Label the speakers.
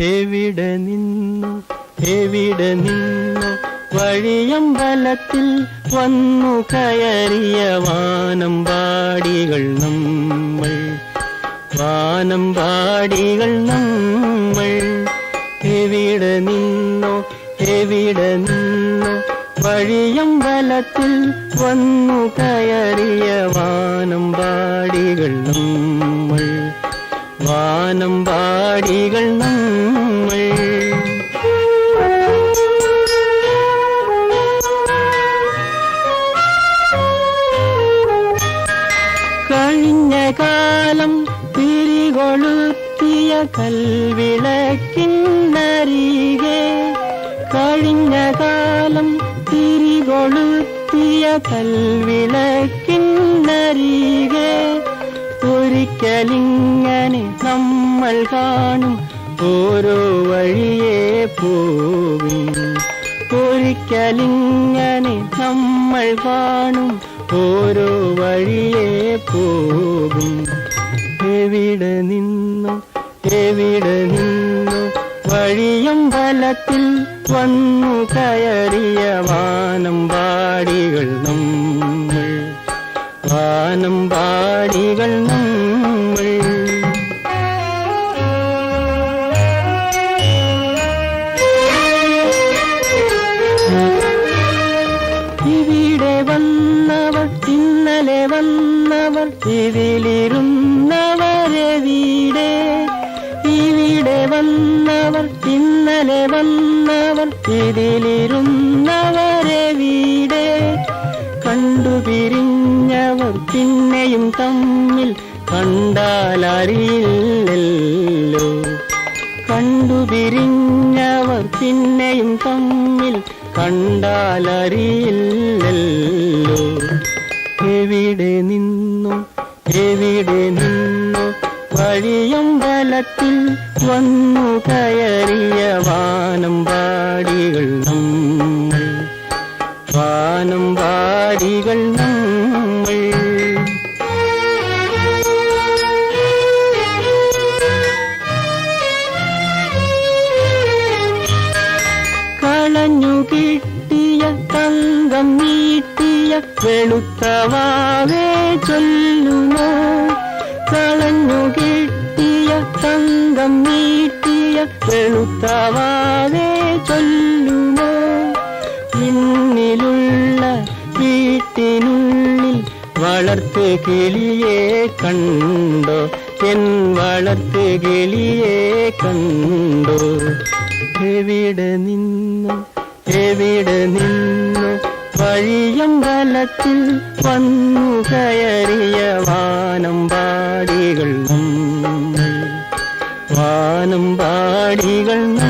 Speaker 1: എവിടെ നിന്നു? എവിടെ നിന്നു? വഴിയമ്പലത്തിൽ വന്നു കയറിയ വാനമ്പാടികൾ നമ്മൾ. വാനമ്പാടികൾ നമ്മൾ. എവിടെ നിന്നോ? എവിടെ നിന്നോ? വഴിയമ്പലത്തിൽ വന്നു കയറിയ വാനമ്പാടികൾ നമ്മൾ. വാനമ്പാടികൾ നമ്മൾ. കഴിഞ്ഞ കാലം തിരികൊളുത്തിയ കൽവിളക്കിന്നരികെ കഴിഞ്ഞ കാലം തിരികൊളുത്തിയ കൽവിളക്കിന്നരികെ ഒരിക്കലിങ്ങനെ നമ്മൾ കാണും ഓരോ വഴിയെ പോകും ഒരിക്കലിങ്ങനെ നമ്മൾ കാണും ഓരോ വഴിയെ പോകും എവിടെ നിന്നു എവിടെ നിന്നു വഴിയും ഫലത്തിൽ വന്നു കയറിയ വാനം പാടികൾ നമ്മൾ. വാനം പാടികൾ നമ്മൾ ഇന്നലെ ഇതിലിരുന്നവരെ വീടേ. ഇവിടെ വന്നവർ ഇന്നലെ വന്നവർ ഇതിലിരുന്നവരെവിടെ കണ്ടുപിരിഞ്ഞവർ പിന്നെയും തമ്മിൽ കണ്ടാലറിയില്ലല്ലോ കണ്ടുപിരിഞ്ഞവർ പിന്നെയും തമ്മിൽ കണ്ടാലറിയില്ലല്ലോ എവിടെ നിന്നു? എവിടെ നിന്നു? വഴിയമ്പലത്തിൽ വന്നു കയറിയ വാനമ്പാടികൾ നമ്മൾ. വാനമ്പാടികൾ നമ്മൾ. കളഞ്ഞു കിട്ടിയ തങ്കം നീട്ടിയ വെളുത്തവാവേ ചൊല്ലുമോ? കളഞ്ഞു കിട്ടിയ തങ്കം നീട്ടിയ വെളുത്തവാവേ ചൊല്ലുമോ? ഇന്നിലുള്ള വീട്ടിനുള്ളിൽ വളർത്ത് കിളിയെ കണ്ടോ? എൻ വളർത്ത് കിളിയെ കണ്ടോ? എവിടെ നിന്നു? എവിടെ നിന്നു? വഴിയമ്പലത്തിൽ വന്നു കയറിയ വാനമ്പാടികൾ നമ്മൾ വാനമ്പാടികൾ നമ്മൾ